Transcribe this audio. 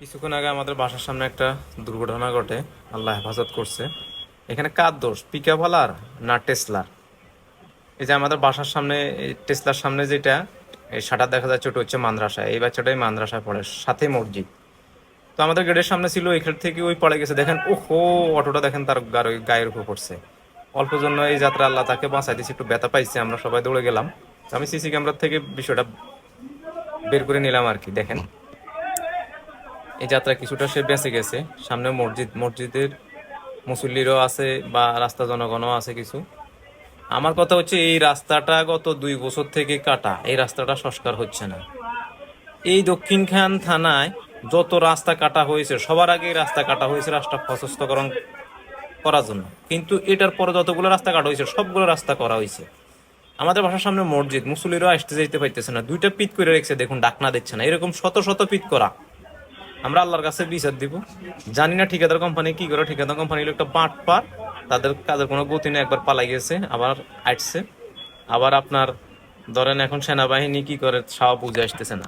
কিছুক্ষণ আগে আমাদের বাসার সামনে একটা দুর্ঘটনা ঘটে। আল্লাহ হেফাজত করছে। এখানে কার দোষ? পিকাওয়ালার না টেসলার? এই যে আমাদের বাসার সামনে টেসলার সামনে যেটা, এই শাটার দেখা যাচ্ছে, ওটা হচ্ছে মাদ্রাসা। এই বাচ্চাটাই মাদ্রাসায় পড়ে, সাথে মসজিদ। তো আমাদের গেটের সামনে ছিল, এখান থেকে ওই পড়ে গেছে। দেখেন, ওহো, অটোটা দেখেন তার গায়ের উপর পড়ছে। অল্প জন্য এই যাত্রা আল্লাহ তাকে বাঁচাই দিয়েছে, একটু ব্যথা পাইছে, আমরা সবাই দৌড়ে গেলাম। আমি সিসি ক্যামেরার থেকে বিষয়টা বের করে নিলাম আর কি, দেখেন। এই যাত্রা কিছুটা সে বেঁচে গেছে। সামনে মসজিদ, মসজিদের মুসল্লিরও আছে বা রাস্তা জনগণও আছে কিছু। আমার কথা হচ্ছে, এই রাস্তাটা গত দুই বছর থেকে কাটা। এই রাস্তাটা সংস্কার হচ্ছে না। এই দক্ষিণখান থানায় যত রাস্তা কাটা হয়েছে, সবার আগে রাস্তা কাটা হয়েছে রাস্তা প্রশস্তকরণ করার জন্য। কিন্তু এটার পরে যতগুলো রাস্তা কাটা হয়েছে, সবগুলো রাস্তা করা হয়েছে। আমাদের বাসার সামনে মসজিদ, মুসল্লিরও আসতে যাইতে পাইতেছে না। দুইটা পিট করে রেখেছে, দেখুন, ডাকনা দিচ্ছে না। এরকম শত শত পিট করা। আমরা আল্লাহর কাছে বিচার দিব। জানি না ঠিকাদার কোম্পানি কি করে, ঠিকাদার কোম্পানি একটা বাট পার তাদের কাজের কোনো গতি না একবার পালাই গেছে, আবার আসছে আবার আপনার ধরেন এখন সেনাবাহিনী কি করে সাওয়া বুঝে আসতেছে না।